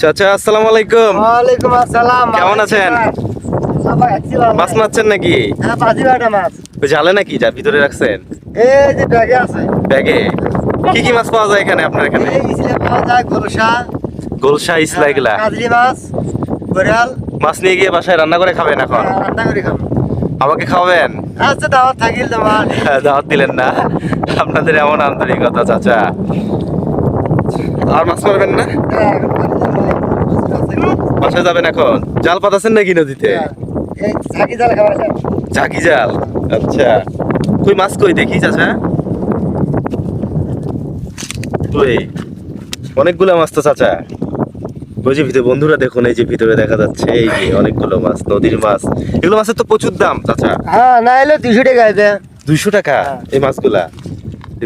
চাচা আসসালামু আলাইকুম। ওয়ালাইকুম আসসালাম। কেমন আছেন? মাছ মারছেন নাকি? হ্যাঁ পাঁচি বাটা মাছ। ওই জালে নাকি যা ভিতরে রাখছেন? এই যে ব্যাগে আছে। ব্যাগে? কি কি মাছ পাওয়া যায় এখানে আপনার এখানে? পাওয়া যায় গোলসা। গোলসা ইসলা এগুলা? কাজলি মাছ বড়াল মাছ নিয়ে গিয়ে বাসায় রান্না করে খাবেন এখন? রান্না করে খাব। আমাকে খাওয়াবেন? আচ্ছা দাওয়াত থাকিল তোমার। দাওয়াত দিলেন না। আপনাদের এমন আন্তরিকতা চাচা। আর মাছ মারবেন না? হ্যাঁ, বাসায় যাবেন এখন? জাল পাতাছেন নাকি নদীতে? ছাকি জাল। আচ্ছা। কই মাছ কই দেখি চাচা? কই? অনেকগুলো মাছ তো চাচা। ওই যে ভিতরে বন্ধুরা দেখুন এই যে ভিতরে দেখা যাচ্ছে এই যে অনেকগুলো মাছ নদীর মাছ। এগুলো মাছের তো প্রচুর দাম চাচা। হ্যাঁ না এলে দুশো টাকা দুইশো টাকা এই মাছগুলা?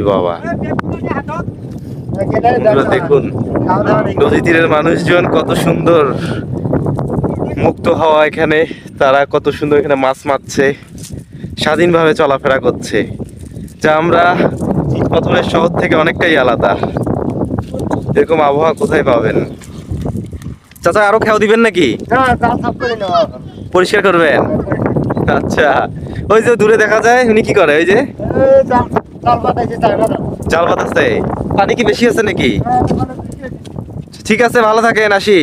বাবা। দেখুন নদী তীরের মানুষজন কত সুন্দর মুক্ত হওয়া এখানে তারা কত সুন্দর এখানে মাছ মারছে স্বাধীনভাবে চলাফেরা করছে। যা আমরা প্রথমের শহর থেকে অনেকটাই আলাদা। এরকম আবহাওয়া কোথায় পাবেন? চাচা আরও খেয়াও দিবেন নাকি। পরিষ্কার করবেন? আচ্ছা ওই যে দূরে দেখা যায় উনি কি করে ওই যে? জাল জাল পানি কি বেশি আছে নাকি? ঠিক আছে ভালো থাকেন আসি।